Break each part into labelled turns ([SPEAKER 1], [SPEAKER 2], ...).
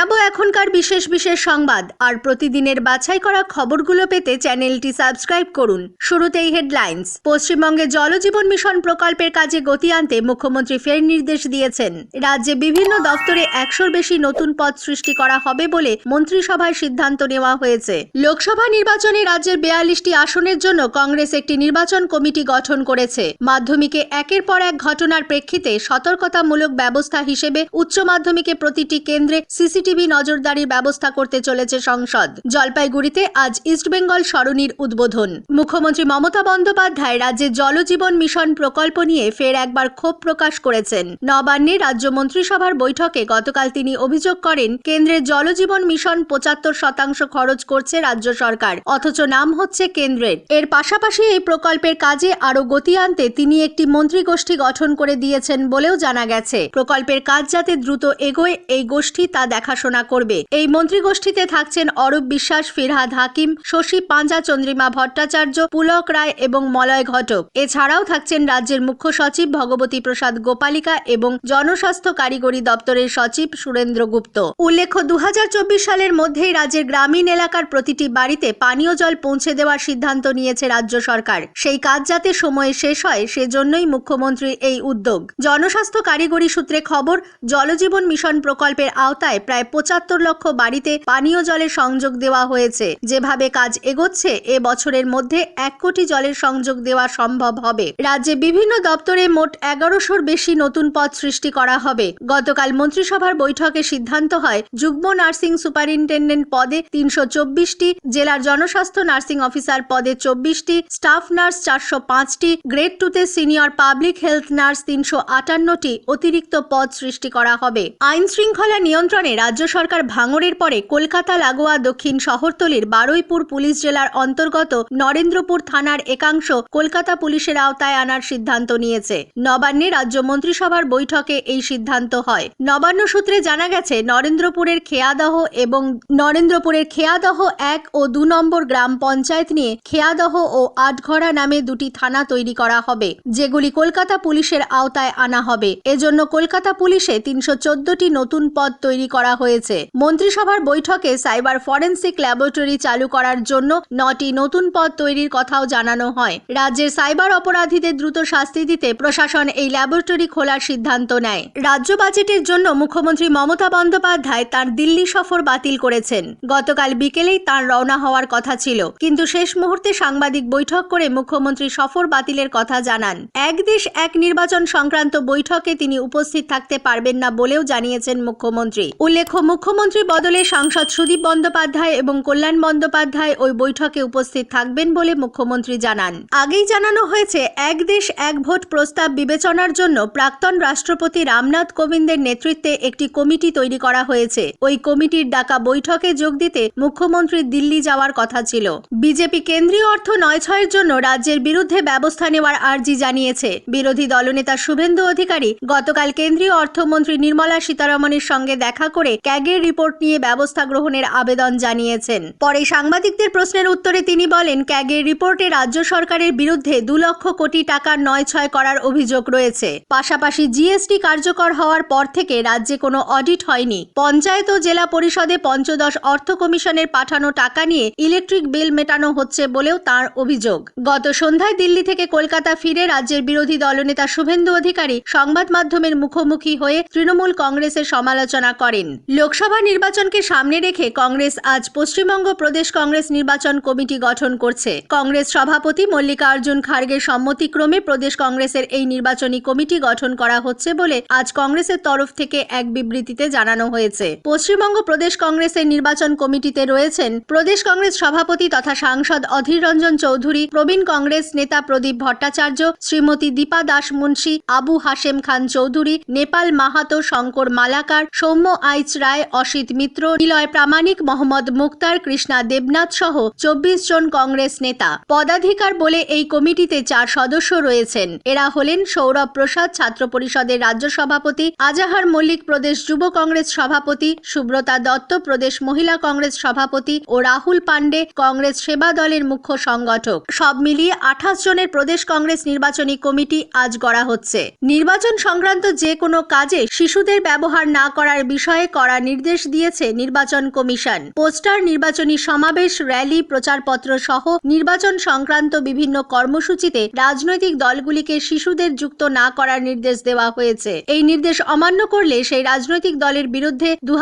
[SPEAKER 1] জানাবো এখনকার বিশেষ বিশেষ সংবাদ আর প্রতিদিনের বাছাই করা খবরগুলো পেতে চ্যানেলটি সাবস্ক্রাইব করুন শুরুতেই হেডলাইন্স পশ্চিমবঙ্গে জলজীবন মিশন প্রকল্পের কাজে গতি আনতে মুখ্যমন্ত্রী ফের নির্দেশ দিয়েছেন রাজ্যে বিভিন্ন দফতরে একশোর বেশি নতুন পদ সৃষ্টি করা হবে বলে মন্ত্রিসভায় সিদ্ধান্ত নেওয়া হয়েছে লোকসভা নির্বাচনে রাজ্যের বেয়াল্লিশটি আসনের জন্য কংগ্রেস একটি নির্বাচন কমিটি গঠন করেছে মাধ্যমিকে একের পর এক ঘটনার প্রেক্ষিতে সতর্কতামূলক ব্যবস্থা হিসেবে উচ্চ মাধ্যমিকে প্রতিটি কেন্দ্রে সিসিটিভি সিসিটিভি নজরদারির ব্যবস্থা করতে চলেছে সংসদ জলপাইগুড়িতে আজ ইস্টবেঙ্গল সরণির উদ্বোধন মুখ্যমন্ত্রী মমতা বন্দ্যোপাধ্যায় রাজ্যে জলজীবন মিশন প্রকল্প নিয়ে ফের একবার ক্ষোভ প্রকাশ করেছেন নবান্নে রাজ্য মন্ত্রিসভার বৈঠকে গতকাল তিনি অভিযোগ করেন কেন্দ্রের জলজীবন মিশন পঁচাত্তর শতাংশ খরচ করছে রাজ্য সরকার অথচ নাম হচ্ছে কেন্দ্রের এর পাশাপাশি এই প্রকল্পের কাজে আরও গতি আনতে তিনি একটি মন্ত্রীগোষ্ঠী গঠন করে দিয়েছেন বলেও জানা গেছে প্রকল্পের কাজ যাতে দ্রুত এগোয় এই গোষ্ঠী তা দেখা দেখাশোনা করবে এই মন্ত্রীগোষ্ঠীতে থাকছেন অরূপ বিশ্বাস ফিরহাদ হাকিম শশী পাঞ্জা চন্দ্রিমা ভট্টাচার্য পুলক রায় এবং মলয় ঘটক এছাড়াও থাকছেন রাজ্যের মুখ্য সচিব ভগবতী প্রসাদ গোপালিকা এবং জনস্বাস্থ্য কারিগরি দপ্তরের সচিব সুরেন্দ্র গুপ্ত উল্লেখ্য দু সালের মধ্যেই রাজ্যের গ্রামীণ এলাকার প্রতিটি বাড়িতে পানীয় জল পৌঁছে দেওয়ার সিদ্ধান্ত নিয়েছে রাজ্য সরকার সেই কাজ যাতে সময়ে শেষ হয় সেজন্যই মুখ্যমন্ত্রীর এই উদ্যোগ জনস্বাস্থ্য কারিগরি সূত্রে খবর জলজীবন মিশন প্রকল্পের আওতায় প্রায় প্রায় পঁচাত্তর লক্ষ বাড়িতে পানীয় জলের সংযোগ দেওয়া হয়েছে যেভাবে কাজ এগোচ্ছে এ বছরের মধ্যে এক কোটি জলের সংযোগ দেওয়া সম্ভব হবে রাজ্যে বিভিন্ন দপ্তরে মোট এগারোশোর বেশি নতুন পদ সৃষ্টি করা হবে গতকাল মন্ত্রিসভার বৈঠকে সিদ্ধান্ত হয় যুগ্ম নার্সিং সুপারিনটেন্ডেন্ট পদে তিনশো চব্বিশটি জেলার জনস্বাস্থ্য নার্সিং অফিসার পদে চব্বিশটি স্টাফ নার্স চারশো পাঁচটি গ্রেড টুতে সিনিয়র পাবলিক হেলথ নার্স তিনশো আটান্নটি অতিরিক্ত পদ সৃষ্টি করা হবে আইন শৃঙ্খলা নিয়ন্ত্রণে রাজ্য সরকার ভাঙড়ের পরে কলকাতা লাগোয়া দক্ষিণ শহরতলির বারুইপুর পুলিশ জেলার অন্তর্গত নরেন্দ্রপুর থানার একাংশ কলকাতা পুলিশের আওতায় আনার সিদ্ধান্ত নিয়েছে নবান্নে রাজ্য মন্ত্রিসভার বৈঠকে এই সিদ্ধান্ত হয় নবান্ন সূত্রে জানা গেছে নরেন্দ্রপুরের খেয়াদহ এবং নরেন্দ্রপুরের খেয়াদহ এক ও দু নম্বর গ্রাম পঞ্চায়েত নিয়ে খেয়াদহ ও আটঘড়া নামে দুটি থানা তৈরি করা হবে যেগুলি কলকাতা পুলিশের আওতায় আনা হবে এজন্য কলকাতা পুলিশে তিনশো নতুন পদ তৈরি করা হয়েছে মন্ত্রিসভার বৈঠকে সাইবার ফরেন্সিক ল্যাবরেটরি চালু করার জন্য নটি নতুন পদ তৈরির কথাও জানানো হয় রাজ্যের সাইবার অপরাধীদের দ্রুত শাস্তি দিতে প্রশাসন এই ল্যাবরেটরি খোলার সিদ্ধান্ত নেয় রাজ্য বাজেটের জন্য মুখ্যমন্ত্রী মমতা বন্দ্যোপাধ্যায় তার দিল্লি সফর বাতিল করেছেন গতকাল বিকেলেই তার রওনা হওয়ার কথা ছিল কিন্তু শেষ মুহূর্তে সাংবাদিক বৈঠক করে মুখ্যমন্ত্রী সফর বাতিলের কথা জানান এক দেশ এক নির্বাচন সংক্রান্ত বৈঠকে তিনি উপস্থিত থাকতে পারবেন না বলেও জানিয়েছেন মুখ্যমন্ত্রী উল্লেখ দেখো মুখ্যমন্ত্রী বদলে সাংসদ সুদীপ বন্দ্যোপাধ্যায় এবং কল্যাণ বন্দ্যোপাধ্যায় ওই বৈঠকে উপস্থিত থাকবেন বলে মুখ্যমন্ত্রী জানান আগেই জানানো হয়েছে এক দেশ এক ভোট প্রস্তাব বিবেচনার জন্য প্রাক্তন রাষ্ট্রপতি রামনাথ কোবিন্দের নেতৃত্বে একটি কমিটি তৈরি করা হয়েছে ওই কমিটির ডাকা বৈঠকে যোগ দিতে মুখ্যমন্ত্রী দিল্লি যাওয়ার কথা ছিল বিজেপি কেন্দ্রীয় অর্থ নয় ছয়ের জন্য রাজ্যের বিরুদ্ধে ব্যবস্থা নেওয়ার আর্জি জানিয়েছে বিরোধী দলনেতা শুভেন্দু অধিকারী গতকাল কেন্দ্রীয় অর্থমন্ত্রী নির্মলা সীতারমনের সঙ্গে দেখা করে ক্যাগের রিপোর্ট নিয়ে ব্যবস্থা গ্রহণের আবেদন জানিয়েছেন পরে সাংবাদিকদের প্রশ্নের উত্তরে তিনি বলেন ক্যাগের রিপোর্টে রাজ্য সরকারের বিরুদ্ধে দু লক্ষ কোটি টাকার নয় ছয় করার অভিযোগ রয়েছে পাশাপাশি জিএসটি কার্যকর হওয়ার পর থেকে রাজ্যে কোনো অডিট হয়নি পঞ্চায়েত ও জেলা পরিষদে পঞ্চদশ অর্থ কমিশনের পাঠানো টাকা নিয়ে ইলেকট্রিক বিল মেটানো হচ্ছে বলেও তার অভিযোগ গত সন্ধ্যায় দিল্লি থেকে কলকাতা ফিরে রাজ্যের বিরোধী দলনেতা শুভেন্দু অধিকারী সংবাদ মাধ্যমের মুখোমুখি হয়ে তৃণমূল কংগ্রেসের সমালোচনা করেন লোকসভা নির্বাচনকে সামনে রেখে কংগ্রেস আজ পশ্চিমবঙ্গ প্রদেশ কংগ্রেস নির্বাচন কমিটি গঠন করছে কংগ্রেস সভাপতি মল্লিকার্জুন খার্গের সম্মতিক্রমে প্রদেশ কংগ্রেসের এই নির্বাচনী কমিটি গঠন করা হচ্ছে বলে আজ কংগ্রেসের তরফ থেকে এক বিবৃতিতে জানানো হয়েছে পশ্চিমবঙ্গ প্রদেশ কংগ্রেসের নির্বাচন কমিটিতে রয়েছেন প্রদেশ কংগ্রেস সভাপতি তথা সাংসদ অধীর রঞ্জন চৌধুরী প্রবীণ কংগ্রেস নেতা প্রদীপ ভট্টাচার্য শ্রীমতী দীপা দাস মুন্সী আবু হাশেম খান চৌধুরী নেপাল মাহাতো শঙ্কর মালাকার সৌম্য আইচ রায় অসিত মিত্র নিলয় প্রামাণিক মোহাম্মদ মুক্তার কৃষ্ণা দেবনাথ সহ চব্বিশ জন কংগ্রেস নেতা পদাধিকার বলে এই কমিটিতে চার সদস্য রয়েছেন এরা হলেন সৌরভ প্রসাদ ছাত্র পরিষদের রাজ্য সভাপতি আজাহার মল্লিক প্রদেশ যুব কংগ্রেস সভাপতি সুব্রতা দত্ত প্রদেশ মহিলা কংগ্রেস সভাপতি ও রাহুল পাণ্ডে কংগ্রেস সেবা দলের মুখ্য সংগঠক সব মিলিয়ে আঠাশ জনের প্রদেশ কংগ্রেস নির্বাচনী কমিটি আজ গড়া হচ্ছে নির্বাচন সংক্রান্ত যে কোনো কাজে শিশুদের ব্যবহার না করার বিষয়ে করার নির্দেশ দিয়েছে নির্বাচন কমিশন পোস্টার নির্বাচনী সমাবেশ র্যালি প্রচারপত্র সহ নির্বাচন সংক্রান্ত বিভিন্ন কর্মসূচিতে রাজনৈতিক দলগুলিকে শিশুদের যুক্ত না করার নির্দেশ দেওয়া হয়েছে এই নির্দেশ অমান্য করলে সেই রাজনৈতিক দলের বিরুদ্ধে দু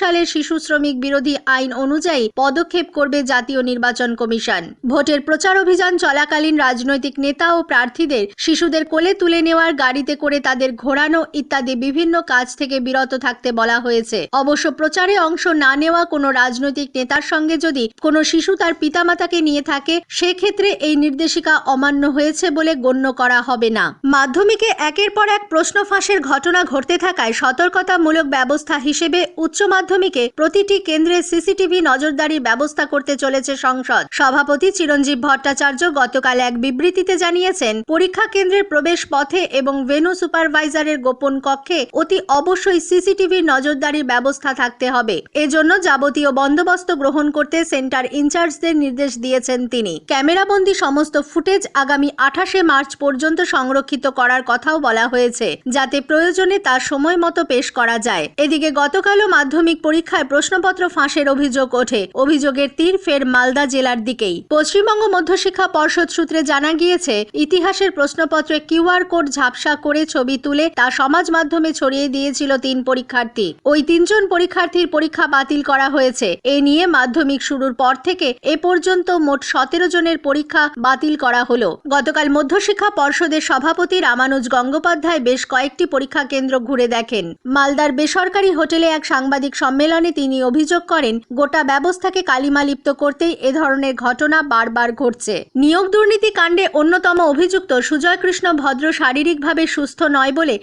[SPEAKER 1] সালের শিশু শ্রমিক বিরোধী আইন অনুযায়ী পদক্ষেপ করবে জাতীয় নির্বাচন কমিশন ভোটের প্রচার অভিযান চলাকালীন রাজনৈতিক নেতা ও প্রার্থীদের শিশুদের কোলে তুলে নেওয়ার গাড়িতে করে তাদের ঘোরানো ইত্যাদি বিভিন্ন কাজ থেকে বিরত থাকতে বলা হয়েছে হয়েছে অবশ্য প্রচারে অংশ না নেওয়া কোনো রাজনৈতিক নেতার সঙ্গে যদি কোনো শিশু তার পিতামাতাকে নিয়ে থাকে সেক্ষেত্রে এই নির্দেশিকা অমান্য হয়েছে বলে গণ্য করা হবে না মাধ্যমিকে একের পর এক প্রশ্ন ফাঁসের ঘটনা ঘটতে থাকায় সতর্কতামূলক ব্যবস্থা হিসেবে উচ্চ মাধ্যমিকে প্রতিটি কেন্দ্রে সিসিটিভি নজরদারির ব্যবস্থা করতে চলেছে সংসদ সভাপতি চিরঞ্জীব ভট্টাচার্য গতকাল এক বিবৃতিতে জানিয়েছেন পরীক্ষা কেন্দ্রের প্রবেশ পথে এবং ভেনু সুপারভাইজারের গোপন কক্ষে অতি অবশ্যই সিসিটিভি নজরদারি ডেলিভারি ব্যবস্থা থাকতে হবে এজন্য যাবতীয় বন্দোবস্ত গ্রহণ করতে সেন্টার ইনচার্জদের নির্দেশ দিয়েছেন তিনি ক্যামেরাবন্দি সমস্ত ফুটেজ আগামী আঠাশে মার্চ পর্যন্ত সংরক্ষিত করার কথাও বলা হয়েছে যাতে প্রয়োজনে তা সময় মতো পেশ করা যায় এদিকে গতকালও মাধ্যমিক পরীক্ষায় প্রশ্নপত্র ফাঁসের অভিযোগ ওঠে অভিযোগের তীর ফের মালদা জেলার দিকেই পশ্চিমবঙ্গ মধ্যশিক্ষা পর্ষদ সূত্রে জানা গিয়েছে ইতিহাসের প্রশ্নপত্রে কিউআর কোড ঝাপসা করে ছবি তুলে তা সমাজ মাধ্যমে ছড়িয়ে দিয়েছিল তিন পরীক্ষার্থী ওই তিনজন পরীক্ষার্থীর পরীক্ষা বাতিল করা হয়েছে এ নিয়ে মাধ্যমিক শুরুর পর থেকে এ পর্যন্ত মোট সতেরো জনের পরীক্ষা বাতিল করা হলো গতকাল মধ্যশিক্ষা পর্ষদের সভাপতি রামানুজ গঙ্গোপাধ্যায় বেশ কয়েকটি পরীক্ষা কেন্দ্র ঘুরে দেখেন মালদার বেসরকারি হোটেলে এক সাংবাদিক সম্মেলনে তিনি অভিযোগ করেন গোটা ব্যবস্থাকে কালিমালিপ্ত করতেই এ ধরনের ঘটনা বারবার ঘটছে নিয়োগ দুর্নীতি কাণ্ডে অন্যতম অভিযুক্ত সুজয় কৃষ্ণ ভদ্র শারীরিকভাবে সুস্থ নয় বলে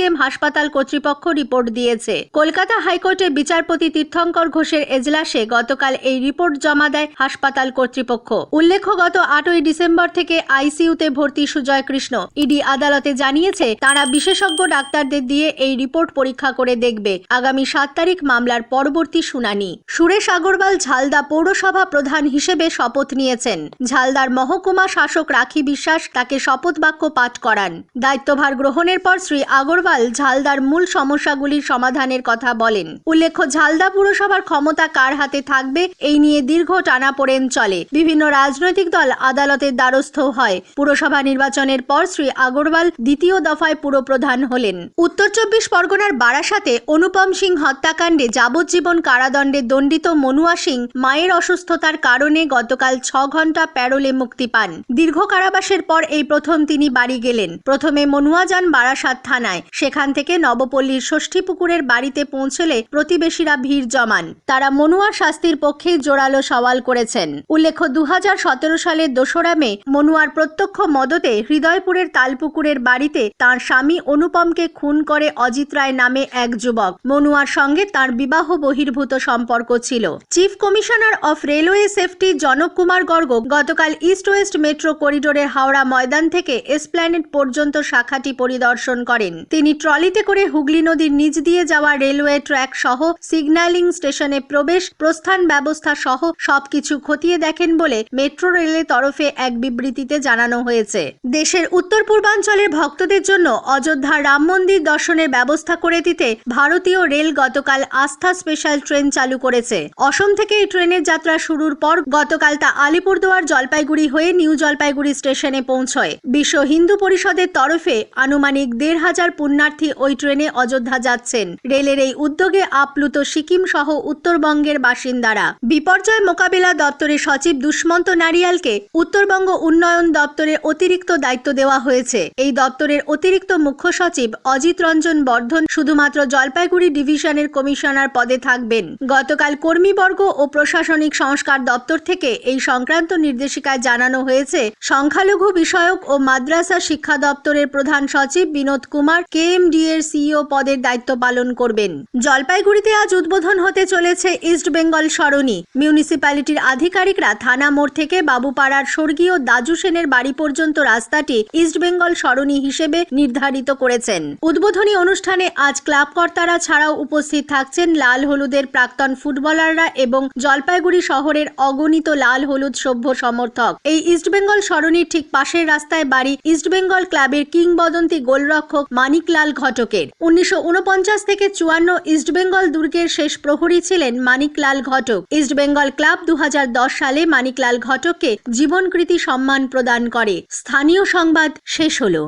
[SPEAKER 1] কেম হাসপাতাল কর্তৃপক্ষ রিপোর্ট দিয়েছে কলকাতা কলকাতা হাইকোর্টে বিচারপতি তীর্থঙ্কর ঘোষের এজলাসে গতকাল এই রিপোর্ট জমা দেয় হাসপাতাল কর্তৃপক্ষ উল্লেখ্য গত আটই ডিসেম্বর থেকে আইসিইউতে ভর্তি সুজয় কৃষ্ণ ইডি আদালতে জানিয়েছে তারা বিশেষজ্ঞ ডাক্তারদের দিয়ে এই রিপোর্ট পরীক্ষা করে দেখবে আগামী সাত তারিখ মামলার পরবর্তী শুনানি সুরেশ আগরওয়াল ঝালদা পৌরসভা প্রধান হিসেবে শপথ নিয়েছেন ঝালদার মহকুমা শাসক রাখি বিশ্বাস তাকে শপথ বাক্য পাঠ করান দায়িত্বভার গ্রহণের পর শ্রী আগরওয়াল ঝালদার মূল সমস্যাগুলির সমাধানের কথা বলেন উল্লেখ্য ঝালদা পুরসভার ক্ষমতা কার হাতে থাকবে এই নিয়ে দীর্ঘ টানা পড়েন চলে বিভিন্ন রাজনৈতিক দল আদালতের দ্বারস্থ হয় পুরসভা নির্বাচনের পর শ্রী আগরওয়াল দ্বিতীয় দফায় পুরপ্রধান হলেন উত্তর চব্বিশ পরগনার বারাসাতে অনুপম সিং হত্যাকাণ্ডে যাবজ্জীবন কারাদণ্ডে দণ্ডিত মনুয়া সিং মায়ের অসুস্থতার কারণে গতকাল ছ ঘন্টা প্যারোলে মুক্তি পান দীর্ঘ কারাবাসের পর এই প্রথম তিনি বাড়ি গেলেন প্রথমে মনুয়া যান বারাসাত থানায় সেখান থেকে নবপল্লীর ষষ্ঠীপুকুরের বাড়িতে পৌঁছে পৌঁছলে প্রতিবেশীরা ভিড় জমান তারা মনুয়া শাস্তির পক্ষে জোরালো সওয়াল করেছেন উল্লেখ্য দু সালের দোসরা মে মনুয়ার প্রত্যক্ষ মদতে হৃদয়পুরের তালপুকুরের বাড়িতে তার স্বামী অনুপমকে খুন করে অজিত রায় নামে এক যুবক মনুয়ার সঙ্গে তার বিবাহ বহির্ভূত সম্পর্ক ছিল chief commissioner of railway safety Janak Kumar Garg গতকাল ইস্ট ওয়েস্ট মেট্রো করিডোরের হাওড়া ময়দান থেকে এসপ্ল্যানেট পর্যন্ত শাখাটি পরিদর্শন করেন তিনি ট্রলিতে করে হুগলি নদীর নিচ দিয়ে যাওয়া রেলওয়ে রেলওয়ে ট্র্যাক সহ সিগন্যালিং স্টেশনে প্রবেশ প্রস্থান ব্যবস্থা সহ সবকিছু খতিয়ে দেখেন বলে মেট্রো রেলের তরফে এক বিবৃতিতে জানানো হয়েছে দেশের উত্তর পূর্বাঞ্চলের ভক্তদের জন্য অযোধ্যা রাম মন্দির দর্শনের ব্যবস্থা করে দিতে ভারতীয় রেল গতকাল আস্থা স্পেশাল ট্রেন চালু করেছে অসম থেকে এই ট্রেনের যাত্রা শুরুর পর গতকাল তা আলিপুরদুয়ার জলপাইগুড়ি হয়ে নিউ জলপাইগুড়ি স্টেশনে পৌঁছয় বিশ্ব হিন্দু পরিষদের তরফে আনুমানিক দেড় হাজার পুণ্যার্থী ওই ট্রেনে অযোধ্যা যাচ্ছেন রেলের এই উদ্যোগে আপ্লুত সিকিম সহ উত্তরবঙ্গের বাসিন্দারা বিপর্যয় মোকাবিলা দপ্তরের সচিব দুষ্মন্ত নারিয়ালকে উত্তরবঙ্গ উন্নয়ন দপ্তরের অতিরিক্ত দায়িত্ব দেওয়া হয়েছে এই দপ্তরের অতিরিক্ত মুখ্য সচিব অজিত রঞ্জন বর্ধন শুধুমাত্র জলপাইগুড়ি ডিভিশনের কমিশনার পদে থাকবেন গতকাল কর্মীবর্গ ও প্রশাসনিক সংস্কার দপ্তর থেকে এই সংক্রান্ত নির্দেশিকায় জানানো হয়েছে সংখ্যালঘু বিষয়ক ও মাদ্রাসা শিক্ষা দপ্তরের প্রধান সচিব বিনোদ কুমার কেএমডি এর সিইও পদের দায়িত্ব পালন করবেন জলপাইগুড়িতে আজ উদ্বোধন হতে চলেছে ইস্ট বেঙ্গল সরণি মিউনিসিপ্যালিটির আধিকারিকরা থানা মোড় থেকে বাবুপাড়ার স্বর্গীয় দাজু সেনের বাড়ি পর্যন্ত রাস্তাটি ইস্ট বেঙ্গল সরণি হিসেবে নির্ধারিত করেছেন উদ্বোধনী অনুষ্ঠানে আজ ক্লাবকর্তারা ছাড়াও উপস্থিত থাকছেন লাল হলুদের প্রাক্তন ফুটবলাররা এবং জলপাইগুড়ি শহরের অগণিত লাল হলুদ সভ্য সমর্থক এই ইস্ট বেঙ্গল সরণির ঠিক পাশের রাস্তায় বাড়ি ইস্ট বেঙ্গল ক্লাবের কিংবদন্তি গোলরক্ষক মানিকলাল ঘটকের উনিশশো থেকে চুয়ান্ন ইস্টবেঙ্গল দুর্গের শেষ প্রহরী ছিলেন মানিকলাল ঘটক ইস্টবেঙ্গল ক্লাব দু সালে মানিকলাল ঘটককে জীবনকৃতি সম্মান প্রদান করে স্থানীয় সংবাদ শেষ হলো